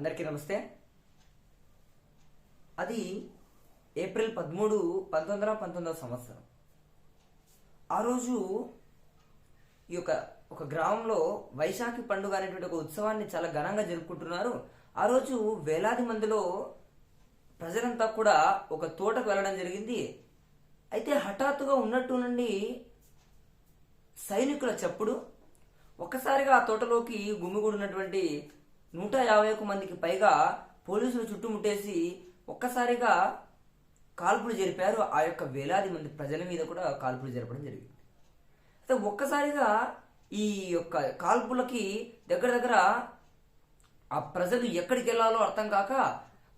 అందరికీ నమస్తే. అది ఏప్రిల్ పదమూడు పంతొమ్మిది వందల పంతొమ్మిదవ సంవత్సరం. ఆ రోజు ఈ యొక్క ఒక గ్రామంలో వైశాఖి పండుగ అనేటువంటి ఒక ఉత్సవాన్ని చాలా ఘనంగా జరుపుకుంటున్నారు. ఆ రోజు వేలాది మందిలో ప్రజలంతా కూడా ఒక తోటకు వెళ్ళడం జరిగింది. అయితే హఠాత్తుగా ఉన్నట్టు నుండి సైనికుల చప్పుడు ఒక్కసారిగా ఆ తోటలోకి గుమిగూడినటువంటి నూట యాభై ఒక్క మందికి పైగా పోలీసులు చుట్టుముట్టేసి ఒక్కసారిగా కాల్పులు జరిపారు. ఆ యొక్క వేలాది మంది ప్రజల మీద కూడా కాల్పులు జరపడం జరిగింది. అయితే ఒక్కసారిగా ఈ యొక్క కాల్పులకి దగ్గర దగ్గర ఆ ప్రజలు ఎక్కడికి వెళ్ళాలో అర్థం కాక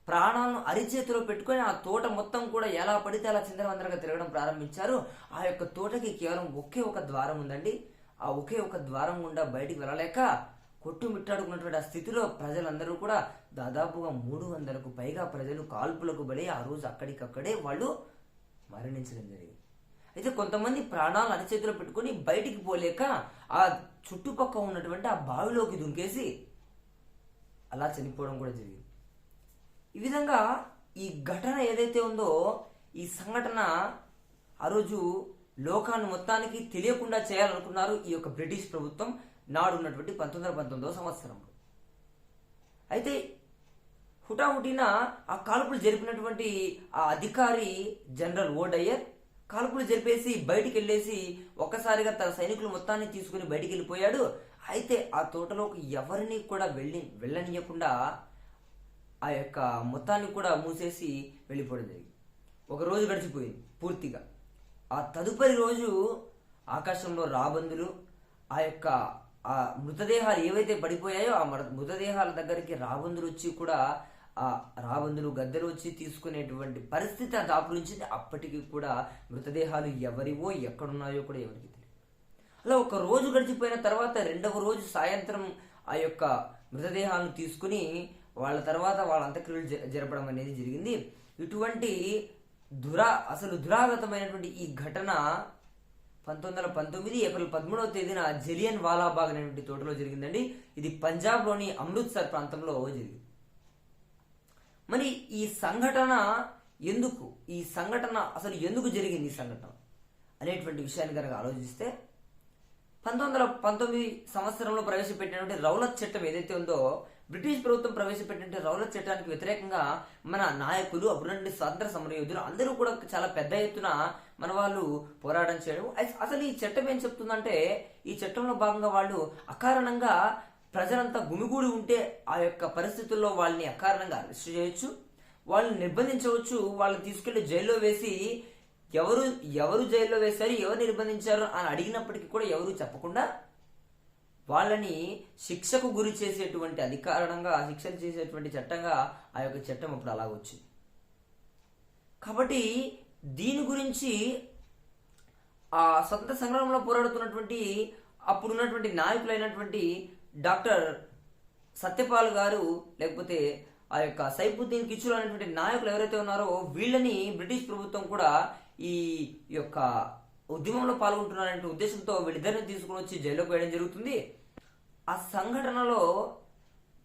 ప్రాణాలను అరిచేతిలో పెట్టుకొని ఆ తోట మొత్తం కూడా ఎలా పడితే అలా చిందరవందరగా తిరగడం ప్రారంభించారు. ఆ యొక్క తోటకి కేవలం ఒకే ఒక ద్వారం ఉందండి. ఆ ఒకే ఒక ద్వారం గుండా బయటికి వెళ్ళలేక కొట్టుమిట్టాడుకున్నటువంటి ఆ స్థితిలో ప్రజలందరూ కూడా దాదాపుగా మూడు వందలకు పైగా ప్రజలు కాల్పులకు బలి ఆ రోజు అక్కడికక్కడే వాళ్ళు మరణించడం జరిగింది. అయితే కొంతమంది ప్రాణాలు అరిచేతిలో పెట్టుకొని బయటికి పోలేక ఆ చుట్టుపక్క ఉన్నటువంటి ఆ బావిలోకి దుంకేసి అలా చనిపోవడం కూడా జరిగింది. ఈ విధంగా ఈ ఘటన ఏదైతే ఉందో ఈ సంఘటన ఆ రోజు లోకాన్ని మొత్తానికి తెలియకుండా చేయాలనుకున్నారు ఈ యొక్క బ్రిటిష్ ప్రభుత్వం. నాడు ఉన్నటువంటి పంతొమ్మిది వందల పంతొమ్మిదవ సంవత్సరంలో అయితే హుటాహుటిన ఆ కాల్పులు జరిపినటువంటి ఆ అధికారి జనరల్ ఓడయ్యర్ కాల్పులు జరిపేసి బయటికి వెళ్ళేసి ఒక్కసారిగా తన సైనికులు మొత్తాన్ని తీసుకుని బయటికి వెళ్ళిపోయాడు అయితే ఆ తోటలోకి ఎవరిని కూడా వెళ్ళి వెళ్ళనియకుండా ఆ యొక్క మొత్తాన్ని కూడా మూసేసి వెళ్ళిపోవడం జరిగింది. ఒక రోజు గడిచిపోయింది పూర్తిగా. ఆ తదుపరి రోజు ఆకాశంలో రాబందులు ఆ యొక్క ఆ మృతదేహాలు ఏవైతే పడిపోయాయో ఆ మృతదేహాల దగ్గరికి రాబందులు వచ్చి కూడా ఆ రాబందులు గద్దెలు వచ్చి తీసుకునేటువంటి పరిస్థితి ఆ దాపురించింది అప్పటికి కూడా మృతదేహాలు ఎవరివో ఎక్కడున్నాయో కూడా ఎవరికి తెలియదు. అలా ఒక రోజు గడిచిపోయిన తర్వాత రెండవ రోజు సాయంత్రం ఆ యొక్క మృతదేహాలను తీసుకుని వాళ్ళ తర్వాత వాళ్ళ అంత్యక్రియలు జ- జరపడం అనేది జరిగింది. ఇటువంటి దురా అసలు దురాగతమైనటువంటి ఈ ఘటన పంతొమ్మిది వందల పంతొమ్మిది ఏప్రిల్ పదమూడవ తేదీన జలియన్ వాలాబాగ్ అనేటువంటి తోటలో జరిగిందండి. ఇది పంజాబ్లోని అమృత్సర్ ప్రాంతంలో జరిగింది. మరి ఈ సంఘటన ఎందుకు? ఈ సంఘటన అసలు ఎందుకు జరిగింది ఈ సంఘటన? అనేటువంటి విషయాన్ని కనుక ఆలోచిస్తే పంతొమ్మిది వందల పంతొమ్మిది సంవత్సరంలో ప్రవేశపెట్టినటువంటి రౌలత్ చట్టం ఏదైతే ఉందో బ్రిటిష్ ప్రభుత్వం ప్రవేశపెట్టిన రౌలత్ చట్టానికి వ్యతిరేకంగా మన నాయకులు అప్పుడున్నటువంటి స్వాతంత్ర సమరయోధులు అందరూ కూడా చాలా పెద్ద ఎత్తున మన వాళ్ళు పోరాటం చేయడం. అసలు ఈ చట్టం ఏం చెప్తుందంటే ఈ చట్టంలో భాగంగా వాళ్ళు అకారణంగా ప్రజలంతా గుమిగూడి ఉంటే ఆ యొక్క పరిస్థితుల్లో వాళ్ళని అకారణంగా అరెస్ట్ చేయొచ్చు. వాళ్ళని నిర్బంధించవచ్చు. వాళ్ళని తీసుకెళ్ళి జైల్లో వేసి ఎవరు ఎవరు జైల్లో వేశారు ఎవరు నిర్బంధించారు అని అడిగినప్పటికీ కూడా ఎవరు చెప్పకుండా వాళ్ళని శిక్షకు గురి చేసేటువంటి అధికారంగా శిక్షలు చేసేటువంటి చట్టంగా ఆ యొక్క చట్టం అప్పుడు అలాగ వచ్చింది కాబట్టి దీని గురించి ఆ స్వతంత్ర సంగ్రామంలో పోరాడుతున్నటువంటి అప్పుడున్నటువంటి నాయకులైనటువంటి డాక్టర్ సత్యపాల్ గారు లేకపోతే ఆ యొక్క సైఫుద్దీన్ కిచులు అనేటువంటి నాయకులు ఎవరైతే ఉన్నారో వీళ్ళని బ్రిటిష్ ప్రభుత్వం కూడా ఈ యొక్క ఉద్యమంలో పాల్గొంటున్నారనే ఉద్దేశంతో వీళ్ళిద్దరిని తీసుకుని వచ్చి జైల్లోకి వేయడం జరుగుతుంది. ఆ సంఘటనలో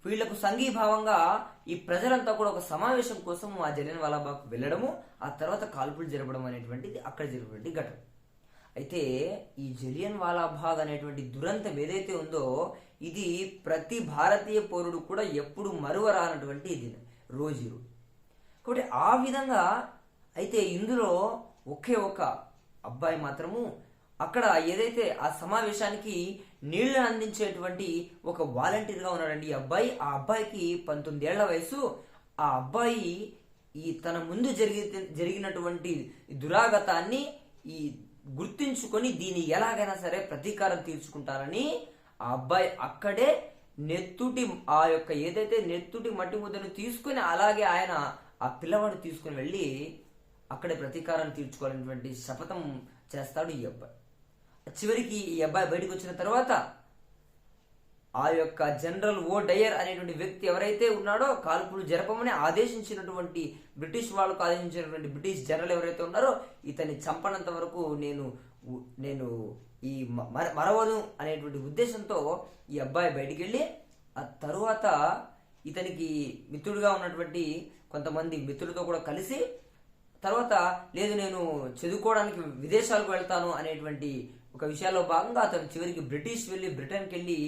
వీళ్ళకు సంఘీభావంగా ఈ ప్రజలంతా కూడా ఒక సమావేశం కోసం ఆ జలియన్ వాలాబాగ్ వెళ్ళడము ఆ తర్వాత కాల్పులు జరపడం అనేటువంటిది అక్కడ జరిగినటువంటి ఘటన. అయితే ఈ జలియన్ వాలాబాగ్ అనేటువంటి దురంతం ఏదైతే ఉందో ఇది ప్రతి భారతీయ పౌరుడు కూడా ఎప్పుడు మరువరానటువంటి ఇది రోజు కాబట్టి ఆ విధంగా అయితే ఇందులో ఒకే ఒక అబ్బాయి మాత్రము అక్కడ ఏదైతే ఆ సమావేశానికి నీళ్ళను అందించేటువంటి ఒక వాలంటీర్గా ఉన్నాడండి ఈ అబ్బాయి. ఆ అబ్బాయికి పంతొమ్మిది ఏళ్ళ వయసు ఆ అబ్బాయి ఈ తన ముందు జరిగి జరిగినటువంటి దురాగతాన్ని ఈ గుర్తించుకొని దీన్ని ఎలాగైనా సరే ప్రతీకారం తీర్చుకుంటారని ఆ అబ్బాయి అక్కడే నెత్తుటి ఆ యొక్క ఏదైతే నెత్తుటి మట్టి ముద్దను తీసుకుని అలాగే ఆయన ఆ పిల్లవాడు తీసుకుని వెళ్ళి అక్కడే ప్రతీకారం తీర్చుకోవాలనేటువంటి శపథం చేస్తాడు ఈ అబ్బాయి. చివరికి ఈ అబ్బాయి బయటకు వచ్చిన తర్వాత ఆ యొక్క జనరల్ ఓ డయర్ అనేటువంటి వ్యక్తి ఎవరైతే ఉన్నాడో కాల్పులు జరపమని ఆదేశించినటువంటి బ్రిటిష్ వాళ్ళకు ఆదేశించినటువంటి బ్రిటిష్ జనరల్ ఎవరైతే ఉన్నారో ఇతన్ని చంపనంత వరకు నేను నేను ఈ మ- మర- మరవను అనేటువంటి ఉద్దేశంతో ఈ అబ్బాయి బయటికి వెళ్ళి ఆ తరువాత ఇతనికి మిత్రుడిగా ఉన్నటువంటి కొంతమంది మిత్రులతో కూడా కలిసి తర్వాత లేదు నేను చదువుకోవడానికి విదేశాలకు వెళ్తాను అనేటువంటి ఒక విషయాల్లో భాగంగా అతను చివరికి బ్రిటిష్ వెళ్ళి బ్రిటన్కి వెళ్ళి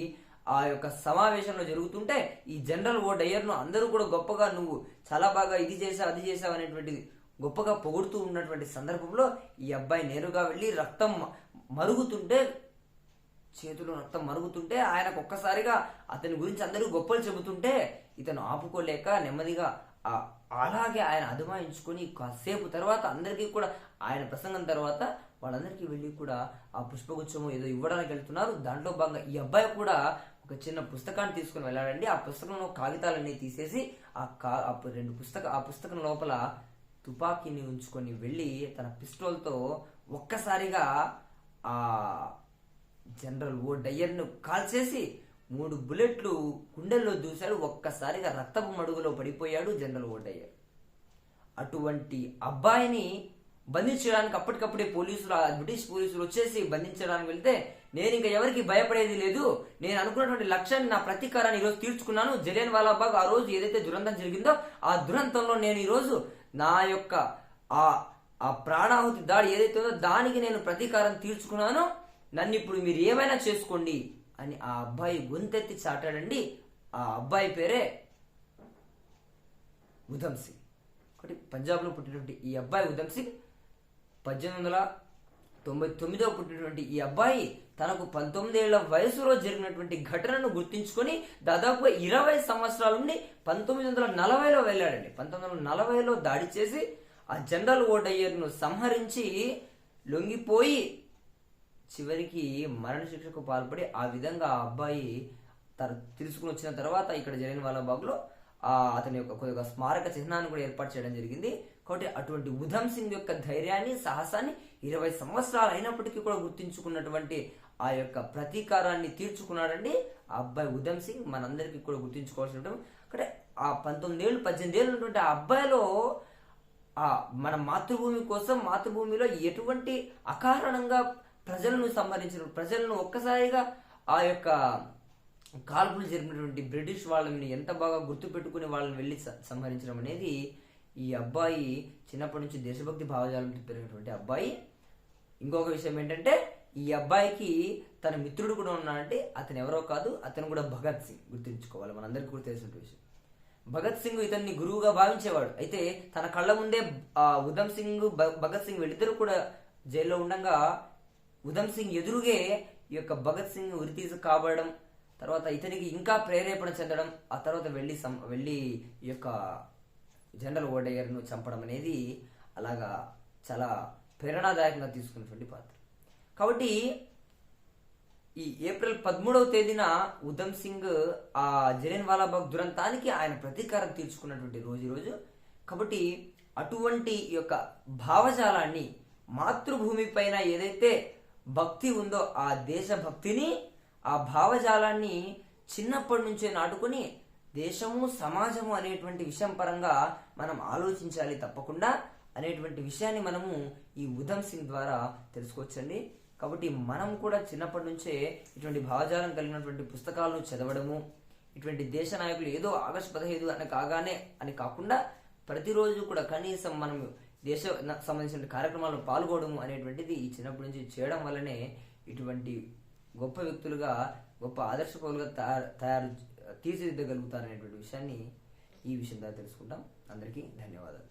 ఆ యొక్క సమావేశంలో జరుగుతుంటే ఈ జనరల్ ఓ డయ్యర్ను అందరూ కూడా గొప్పగా నువ్వు చాలా బాగా ఇది చేసావు అది చేసావు అనేటువంటిది గొప్పగా పొగుడుతూ ఉన్నటువంటి సందర్భంలో ఈ అబ్బాయి నేరుగా వెళ్ళి రక్తం మరుగుతుంటే చేతిలో రక్తం మరుగుతుంటే ఆయనకు ఒక్కసారిగా అతని గురించి అందరూ గొప్పలు చెబుతుంటే ఇతను ఆపుకోలేక నెమ్మదిగా ఆ అలాగే ఆయన అదుమాయించుకొని కాసేపు తర్వాత అందరికీ కూడా ఆయన ప్రసంగం తర్వాత వాళ్ళందరికీ వెళ్ళి కూడా ఆ పుష్పగుచ్చము ఏదో ఇవ్వడానికి వెళ్తున్నారు. దాంట్లో భాగంగా ఈ అబ్బాయి కూడా ఒక చిన్న పుస్తకాన్ని తీసుకుని వెళ్ళాడండి. ఆ పుస్తకంలో కాగితాలన్నీ తీసేసి ఆ కా రెండు పుస్తక ఆ పుస్తకం లోపల తుపాకీని ఉంచుకొని వెళ్ళి తన పిస్టోల్తో ఒక్కసారిగా ఆ జనరల్ ఓ డయ్యర్ను కాల్చేసి మూడు బుల్లెట్లు గుండెల్లో దూశాడు. ఒక్కసారిగా రక్తపు మడుగులో పడిపోయాడు జనరల్ ఓ డయ్యర్. అటువంటి అబ్బాయిని బంధించడానికి అప్పటికప్పుడే పోలీసులు ఆ బ్రిటిష్ పోలీసులు వచ్చేసి బంధించడానికి వెళ్తే నేను ఇంకా ఎవరికి భయపడేది లేదు. నేను అనుకున్నటువంటి లక్ష్యాన్ని నా ప్రతీకారాన్ని ఈరోజు తీర్చుకున్నాను. జలియన్ వాలాబాగ్ ఆ రోజు ఏదైతే దురంతం జరిగిందో ఆ దురంతంలో నేను ఈరోజు నా యొక్క ఆ ఆ ప్రాణాహుతి దాడి ఏదైతే ఉందో దానికి నేను ప్రతీకారం తీర్చుకున్నానో. నన్ను ఇప్పుడు మీరు ఏమైనా చేసుకోండి అని ఆ అబ్బాయి గొంతెత్తి చాటాడండి. ఆ అబ్బాయి పేరే ఉధమ్ సింగ్. ఒకటి పంజాబ్లో పుట్టినటువంటి ఈ అబ్బాయి ఉధమ్ సింగ్. పద్దెనిమిది వందల తొంభై తొమ్మిదో పుట్టినటువంటి ఈ అబ్బాయి తనకు పంతొమ్మిదేళ్ళ వయసులో జరిగినటువంటి ఘటనను గుర్తించుకొని దాదాపుగా ఇరవై సంవత్సరాల నుండి పంతొమ్మిది వందల నలభైలో వెళ్ళాడండి. పంతొమ్మిది వందల నలభైలో దాడి చేసి ఆ జనరల్ ఓడయ్యర్ను సంహరించి లొంగిపోయి చివరికి మరణశిక్షకు పాల్పడి ఆ విధంగా ఆ అబ్బాయి తన తెలుసుకుని వచ్చిన తర్వాత ఇక్కడ జరిగిన వాళ్ళ బాగులో అతని యొక్క కొద్దిగా స్మారక చిహ్నాన్ని కూడా ఏర్పాటు చేయడం జరిగింది. కాబట్టి అటువంటి ఉధమ్ సింగ్ యొక్క ధైర్యాన్ని సాహసాన్ని ఇరవై సంవత్సరాలు అయినప్పటికీ కూడా గుర్తించుకున్నటువంటి ఆ యొక్క ప్రతీకారాన్ని తీర్చుకున్నాడండి. ఆ అబ్బాయి ఉధమ్ సింగ్ మనందరికీ కూడా గుర్తించుకోవాల్సిన అంటే ఆ పంతొమ్మిది ఏళ్ళు పద్దెనిమిది ఏళ్ళు ఉన్నటువంటి ఆ అబ్బాయిలో ఆ మన మాతృభూమి కోసం మాతృభూమిలో ఎటువంటి అకారణంగా ప్రజలను సంహరించిన ప్రజలను ఒక్కసారిగా ఆ యొక్క కాల్పులు జరిపినటువంటి బ్రిటిష్ వాళ్ళని ఎంత బాగా గుర్తుపెట్టుకుని వాళ్ళని వెళ్ళి స- సంహరించడం అనేది ఈ అబ్బాయి చిన్నప్పటి నుంచి దేశభక్తి భావజాలంతో పెరిగినటువంటి అబ్బాయి. ఇంకొక విషయం ఏంటంటే ఈ అబ్బాయికి తన మిత్రుడు కూడా ఉన్నాడంటే అతను ఎవరో కాదు అతను కూడా భగత్ సింగ్ గుర్తుంచుకోవాలి. మనందరికీ కూడా తెలిసిన విషయం. భగత్ సింగ్ ఇతన్ని గురువుగా భావించేవాడు. అయితే తన కళ్ళ ముందే ఉధమ్ సింగ్ భగత్ సింగ్ వీళ్ళిద్దరూ కూడా జైల్లో ఉండగా ఉధమ్ సింగ్ ఎదురుగే ఈ యొక్క భగత్ సింగ్ ఉరితీసు కాబడడం తర్వాత ఇతనికి ఇంకా ప్రేరేపణ చెందడం ఆ తర్వాత వెళ్ళి సం- వెళ్ళి ఈ యొక్క జనరల్ ఓడయ్యర్ను చంపడం అనేది అలాగా చాలా ప్రేరణాదాయకంగా తీసుకున్నటువంటి పాత్ర. కాబట్టి ఈ ఏప్రిల్ పదమూడవ తేదీన ఉధమ్ సింగ్ ఆ జలియన్ వాలాబాగ్ దురంతానికి ఆయన ప్రతీకారం తీర్చుకున్నటువంటి రోజు రోజు కాబట్టి అటువంటి యొక్క భావజాలాన్ని మాతృభూమి పైన ఏదైతే భక్తి ఉందో ఆ దేశభక్తిని ఆ భావజాలాన్ని చిన్నప్పటి నుంచే నాటుకొని దేశము సమాజము అనేటువంటి విషయం పరంగా మనం ఆలోచించాలి తప్పకుండా అనేటువంటి విషయాన్ని మనము ఈ ఉధమ్ సింగ్ ద్వారా తెలుసుకోవచ్చండి. కాబట్టి మనం కూడా చిన్నప్పటి నుంచే ఇటువంటి భావజాలం కలిగినటువంటి పుస్తకాలను చదవడము ఇటువంటి దేశ నాయకులు ఏదో ఆగస్టు పదహైదు అని కాగానే అని కాకుండా ప్రతిరోజు కూడా కనీసం మనం దేశ సంబంధించిన కార్యక్రమాల్లో పాల్గొనడం అనేటువంటిది ఈ చిన్నప్పటి నుంచి చేయడం వల్లనే ఇటువంటి గొప్ప వ్యక్తులుగా గొప్ప ఆదర్శ పౌరులుగా తయారు తయారు తీర్చిదిద్దగలుగుతారనేటువంటి విషయాన్ని ఈ విషయం ద్వారా తెలుసుకుంటాం. అందరికీ ధన్యవాదాలు.